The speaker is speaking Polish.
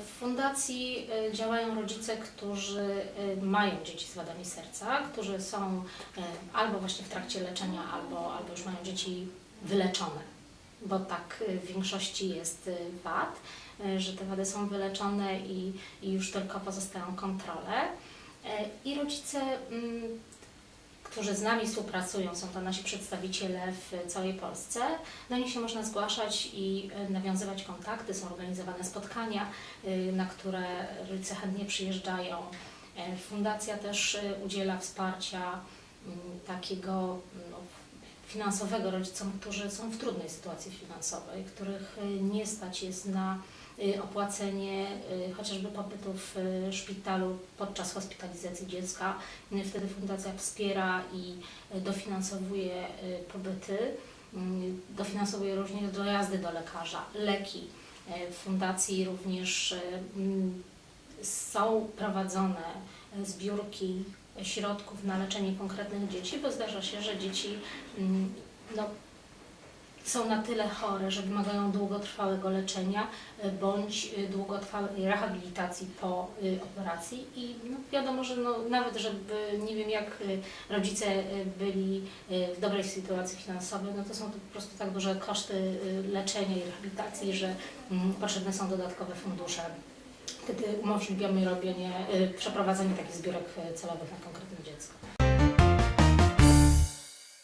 fundacji y, działają rodzice, którzy y, mają dzieci z wadami serca, którzy są y, albo właśnie w trakcie leczenia, albo, albo już mają dzieci wyleczone, bo tak w większości jest wad, że te wady są wyleczone i, i już tylko pozostają kontrole. I rodzice mm, którzy z nami współpracują, są to nasi przedstawiciele w całej Polsce. Do nich się można zgłaszać i e, nawiązywać kontakty. Są organizowane spotkania, y, na które rodzice chętnie przyjeżdżają. E, Fundacja też udziela wsparcia mm, takiego no, finansowego rodzicom, którzy są w trudnej sytuacji finansowej, których nie stać jest na opłacenie y, chociażby pobytu w y, szpitalu podczas hospitalizacji dziecka. Y, Wtedy fundacja wspiera i y, dofinansowuje y, pobyty, y, dofinansowuje również dojazdy do lekarza, leki. Y, W fundacji również y, są prowadzone y, zbiórki środków na leczenie konkretnych dzieci, bo zdarza się, że dzieci mm, no, są na tyle chore, że wymagają długotrwałego leczenia y, bądź y, długotrwałej rehabilitacji po y, operacji i no, wiadomo, że no, nawet żeby nie wiem jak rodzice byli w dobrej sytuacji finansowej, no to są to po prostu tak duże koszty leczenia i rehabilitacji, że mm, potrzebne są dodatkowe fundusze. Wtedy umożliwiamy robienie, przeprowadzenie takich zbiórek celowych na konkretne dziecko.